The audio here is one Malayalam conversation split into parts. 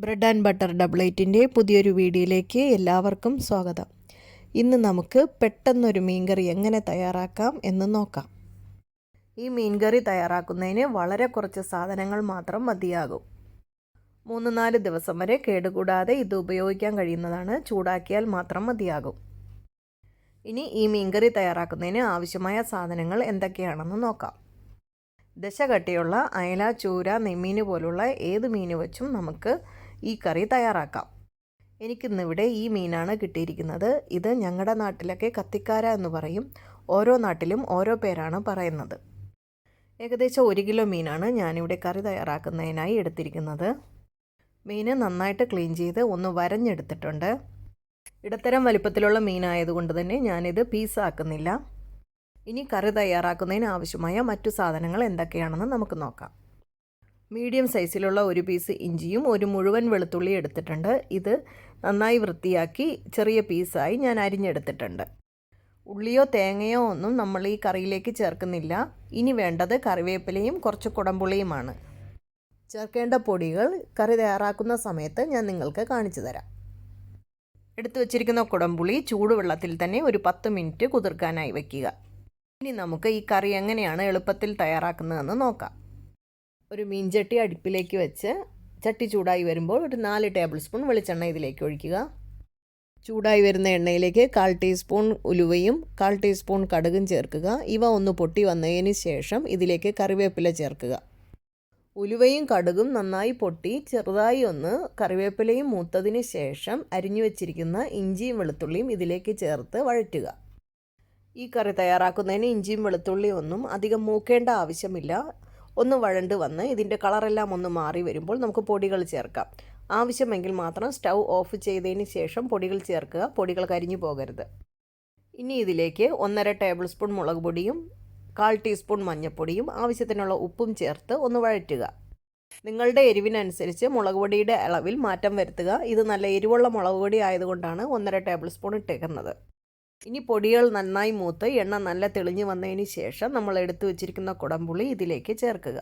ബ്രെഡ് ആൻഡ് ബട്ടർ ഡബിൾ എയ്റ്റിന്റെ പുതിയൊരു വീഡിയോയിലേക്ക് എല്ലാവർക്കും സ്വാഗതം. ഇന്ന് നമുക്ക് പെട്ടെന്നൊരു മീൻകറി എങ്ങനെ തയ്യാറാക്കാം എന്ന് നോക്കാം. ഈ മീൻകറി തയ്യാറാക്കുന്നതിന് വളരെ കുറച്ച് സാധനങ്ങൾ മാത്രം മതിയാകും. മൂന്ന് നാല് ദിവസം വരെ കേടുകൂടാതെ ഇത് ഉപയോഗിക്കാൻ കഴിയുന്നതാണ് ചൂടാക്കിയാൽ മാത്രം മതിയാകും. ഇനി ഈ മീൻകറി തയ്യാറാക്കുന്നതിന് ആവശ്യമായ സാധനങ്ങൾ എന്തൊക്കെയാണെന്ന് നോക്കാം. ദശകട്ടിയുള്ള അയല ചൂര നെമ്മീൻ പോലുള്ള ഏത് മീൻ വെച്ചും നമുക്ക് ഈ കറി തയ്യാറാക്കാം. എനിക്കിന്നിവിടെ ഈ മീനാണ് കിട്ടിയിരിക്കുന്നത്. ഇത് ഞങ്ങളുടെ നാട്ടിലൊക്കെ കത്തിക്കാര എന്ന് പറയും. ഓരോ നാട്ടിലും ഓരോ പേരാണ് പറയുന്നത്. ഏകദേശം ഒരു കിലോ മീനാണ് ഞാനിവിടെ കറി തയ്യാറാക്കുന്നതിനായി എടുത്തിരിക്കുന്നത്. മീൻ നന്നായിട്ട് ക്ലീൻ ചെയ്ത് ഒന്ന് വരഞ്ഞെടുത്തിട്ടുണ്ട്. ഇടത്തരം വലിപ്പത്തിലുള്ള മീനായതുകൊണ്ട് തന്നെ ഞാനിത് പീസാക്കുന്നില്ല. ഇനി കറി തയ്യാറാക്കുന്നതിന് ആവശ്യമായ മറ്റു സാധനങ്ങൾ എന്തൊക്കെയാണെന്ന് നമുക്ക് നോക്കാം. മീഡിയം സൈസിലുള്ള ഒരു പീസ് ഇഞ്ചിയും ഒരു മുഴുവൻ വെളുത്തുള്ളി എടുത്തിട്ടുണ്ട്. ഇത് നന്നായി വൃത്തിയാക്കി ചെറിയ പീസായി ഞാൻ അരിഞ്ഞെടുത്തിട്ടുണ്ട്. ഉള്ളിയോ തേങ്ങയോ ഒന്നും നമ്മൾ ഈ കറിയിലേക്ക് ചേർക്കുന്നില്ല. ഇനി വേണ്ടത് കറിവേപ്പിലയും കുറച്ച് കുടമ്പുളിയുമാണ് ചേർക്കേണ്ട പൊടികൾ കറി തയ്യാറാക്കുന്ന സമയത്ത് ഞാൻ നിങ്ങൾക്ക് കാണിച്ചു തരാം. എടുത്തു വച്ചിരിക്കുന്ന കുടമ്പുളി ചൂടുവെള്ളത്തിൽ തന്നെ ഒരു പത്ത് മിനിറ്റ് കുതിർക്കാനായി വയ്ക്കുക. ഇനി നമുക്ക് ഈ കറി എങ്ങനെയാണ് എളുപ്പത്തിൽ തയ്യാറാക്കുന്നതെന്ന് നോക്കാം. ഒരു മീൻചട്ടി അടുപ്പിലേക്ക് വെച്ച് ചട്ടി ചൂടായി വരുമ്പോൾ ഒരു നാല് ടേബിൾ സ്പൂൺ വെളിച്ചെണ്ണ ഇതിലേക്ക് ഒഴിക്കുക. ചൂടായി വരുന്ന എണ്ണയിലേക്ക് കാൽ ടീസ്പൂൺ ഉലുവയും കാൽ ടീസ്പൂൺ കടുകും ചേർക്കുക. ഇവ ഒന്ന് പൊട്ടി വന്നതിന് ശേഷം ഇതിലേക്ക് കറിവേപ്പില ചേർക്കുക. ഉലുവയും കടുകും നന്നായി പൊട്ടി ചെറുതായി ഒന്ന് കറിവേപ്പിലയും മൂത്തതിന് ശേഷം അരിഞ്ഞു വെച്ചിരിക്കുന്ന ഇഞ്ചിയും വെളുത്തുള്ളിയും ഇതിലേക്ക് ചേർത്ത് വഴറ്റുക. ഈ കറി തയ്യാറാക്കുന്നതിന് ഇഞ്ചിയും വെളുത്തുള്ളിയും ഒന്നും അധികം മൂക്കേണ്ട ആവശ്യമില്ല. ഒന്ന് വഴണ്ട് വന്ന് ഇതിന്റെ കളറെല്ലാം ഒന്ന് മാറി വരുമ്പോൾ നമുക്ക് പൊടികൾ ചേർക്കാം. ആവശ്യമെങ്കിൽ മാത്രം സ്റ്റൗ ഓഫ് ചെയ്തതിന് ശേഷം പൊടികൾ ചേർക്കുക. പൊടികൾ കരിഞ്ഞു പോകരുത്. ഇനി ഇതിലേക്ക് ഒന്നര ടേബിൾ സ്പൂൺ മുളക് പൊടിയും കാൽ ടീസ്പൂൺ മഞ്ഞൾപ്പൊടിയും ആവശ്യത്തിനുള്ള ഉപ്പും ചേർത്ത് ഒന്ന് വഴറ്റുക. നിങ്ങളുടെ എരിവിനനുസരിച്ച് മുളക് പൊടിയുടെ അളവിൽ മാറ്റം വരുത്തുക. ഇത് നല്ല എരിവുള്ള മുളക് പൊടി ആയതുകൊണ്ടാണ് ഒന്നര ടേബിൾ സ്പൂൺ ഇട്ടേക്കുന്നത്. ഇനി പൊടികൾ നന്നായി മൂത്ത് എണ്ണ നല്ല തെളിഞ്ഞു വന്നതിന് ശേഷം നമ്മൾ എടുത്തു വച്ചിരിക്കുന്ന കുടംപുളി ഇതിലേക്ക് ചേർക്കുക.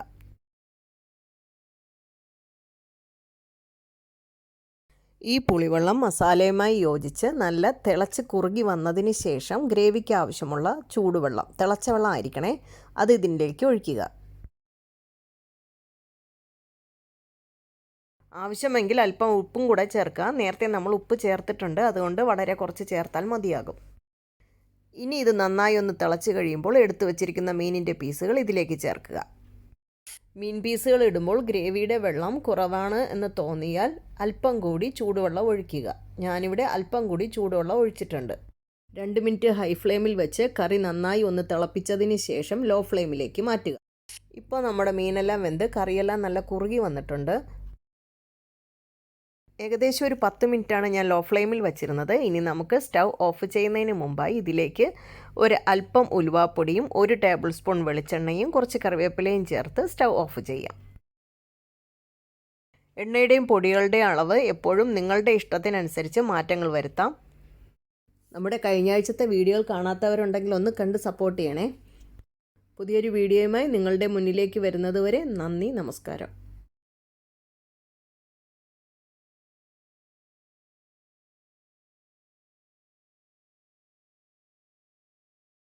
ഈ പുളിവെള്ളം മസാലയുമായി യോജിച്ച് നല്ല തിളച്ച് കുറുകി വന്നതിന് ശേഷം ഗ്രേവിക്ക് ആവശ്യമുള്ള ചൂടുവെള്ളം തിളച്ച വെള്ളം ആയിരിക്കണേ അത് ഇതിന്റെക്ക് ഒഴിക്കുക. ആവശ്യമെങ്കിൽ അല്പം ഉപ്പും കൂടെ ചേർക്കുക. നേരത്തെ നമ്മൾ ഉപ്പ് ചേർത്തിട്ടുണ്ട്. അതുകൊണ്ട് വളരെ കുറച്ച് ചേർത്താൽ മതിയാകും. ഇനി ഇത് നന്നായി ഒന്ന് തിളച്ച് കഴിയുമ്പോൾ എടുത്തു വച്ചിരിക്കുന്ന മീനിന്റെ പീസുകൾ ഇതിലേക്ക് ചേർക്കുക. മീൻ പീസുകൾ ഇടുമ്പോൾ ഗ്രേവിയുടെ വെള്ളം കുറവാണ് എന്ന് തോന്നിയാൽ അല്പം കൂടി ചൂടുവെള്ളം ഒഴിക്കുക. ഞാനിവിടെ അല്പം കൂടി ചൂടുവെള്ളം ഒഴിച്ചിട്ടുണ്ട്. രണ്ട് മിനിറ്റ് ഹൈ ഫ്ലെയിമിൽ വെച്ച് കറി നന്നായി ഒന്ന് തിളപ്പിച്ചതിന് ശേഷം ലോ ഫ്ലെയിമിലേക്ക് മാറ്റുക. ഇപ്പോൾ നമ്മുടെ മീനെല്ലാം വെന്ത് കറിയെല്ലാം നല്ല കുറുകി വന്നിട്ടുണ്ട്. ഏകദേശം ഒരു പത്ത് മിനിറ്റാണ് ഞാൻ ലോ ഫ്ലെയിമിൽ വെച്ചിരുന്നത്. ഇനി നമുക്ക് സ്റ്റൗ ഓഫ് ചെയ്യുന്നതിന് മുമ്പായി ഇതിലേക്ക് ഒരു അല്പം ഉലുവാപ്പൊടിയും ഒരു ടേബിൾ സ്പൂൺ വെളിച്ചെണ്ണയും കുറച്ച് കറിവേപ്പിലയും ചേർത്ത് സ്റ്റൗ ഓഫ് ചെയ്യാം. എണ്ണയുടെയും പൊടികളുടെയും അളവ് എപ്പോഴും നിങ്ങളുടെ ഇഷ്ടത്തിനനുസരിച്ച് മാറ്റങ്ങൾ വരുത്താം. നമ്മുടെ കഴിഞ്ഞ ആഴ്ചത്തെ വീഡിയോകൾ കാണാത്തവരുണ്ടെങ്കിൽ ഒന്ന് കണ്ട് സപ്പോർട്ട് ചെയ്യണേ. പുതിയൊരു വീഡിയോയുമായി നിങ്ങളുടെ മുന്നിലേക്ക് വരുന്നതുവരെ നന്ദി നമസ്കാരം.